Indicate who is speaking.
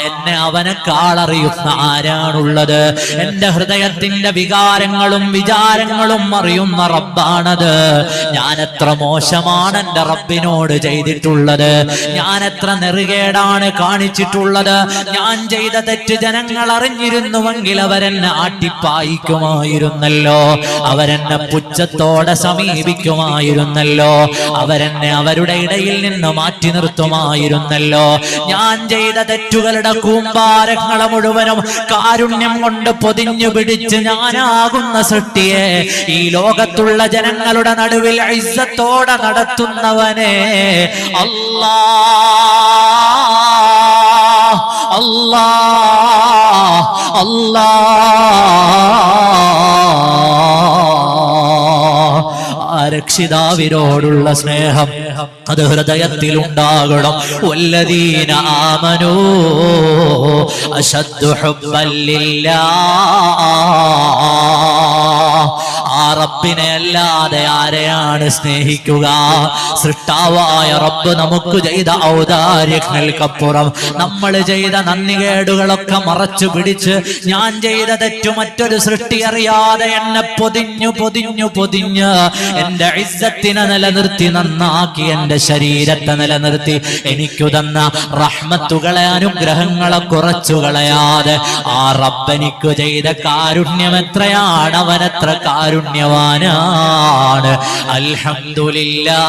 Speaker 1: എന്നെ അവനെ കാളറിയുന്ന ആരാണുള്ളത്? എന്റെ ഹൃദയത്തിന്റെ വികാരങ്ങളും വിചാരങ്ങളും അറിയുന്ന റബ്ബാണത്. ഞാൻ എത്ര മോശമാണ് എന്റെ റബ്ബിനോട് ചെയ്തിട്ടുള്ളത്. ഞാൻ എത്ര നെറുകേടാണ് കാണിച്ചിട്ടുള്ളത്. ഞാൻ ചെയ്ത തെറ്റ് ജനങ്ങൾ അറിഞ്ഞിരുന്നുവെങ്കിൽ അവരെന്നെ ആട്ടിപ്പായിക്കുമായിരുന്നല്ലോ. അവരെന്നെ പുച്ഛത്തോടെ സമീപിക്കുമായിരുന്നല്ലോ. അവരെന്നെ അവരുടെ ഇടയിൽ നിന്ന് മാറ്റി നിർത്തുമായിരുന്നല്ലോ. ഞാൻ ചെയ്ത തെറ്റുകളുടെ കൂമ്പാരങ്ങളെ മുഴുവനും കാരുണ്യം കൊണ്ട് പൊതിഞ്ഞു പിടിച്ച് ഞാനാകുന്ന സൃഷ്ടിയെ ഈ ലോകത്തുള്ള ജനങ്ങളുടെ നടുവിൽ ഐസത്തോടെ നടത്തുന്നവനെ അല്ലാ അല്ലാ അല്ലാ. രക്ഷിതാവിനോടുള്ള സ്നേഹം അത് ഹൃദയത്തിൽ ഉണ്ടാകണം വല്ലദീന ആമനോ അശദ്ദു ഹുബ്ബൻ ലില്ലാ ആ റബ്ബിനെ അല്ലാതെ ആരെയാണ് സ്നേഹിക്കുക? സൃഷ്ടാവായ റബ്ബ് നമുക്ക് ചെയ്ത ഔദാര്യങ്ങൾക്കപ്പുറം. നമ്മൾ ചെയ്ത നന്ദികേടുകളൊക്കെ മറച്ചു പിടിച്ച് ഞാൻ ചെയ്ത തെറ്റു മറ്റൊരു സൃഷ്ടി അറിയാതെ എന്നെ പൊതിഞ്ഞു പൊതിഞ്ഞു പൊതിഞ്ഞ് എന്റെ ഇസ്സത്തിനെ നിലനിർത്തി നന്നാക്കി എന്റെ ശരീരത്തെ നിലനിർത്തി എനിക്കു തന്ന റഹ്മത്തുകളെ അനുഗ്രഹങ്ങളെ കുറച്ചു കളയാതെ ആ റബ്ബനിക്കു ചെയ്ത കാരുണ്യം എത്രയാണ്? അവനെത്ര കാരുണ്യവാനാണ് അൽഹംദുലില്ലാ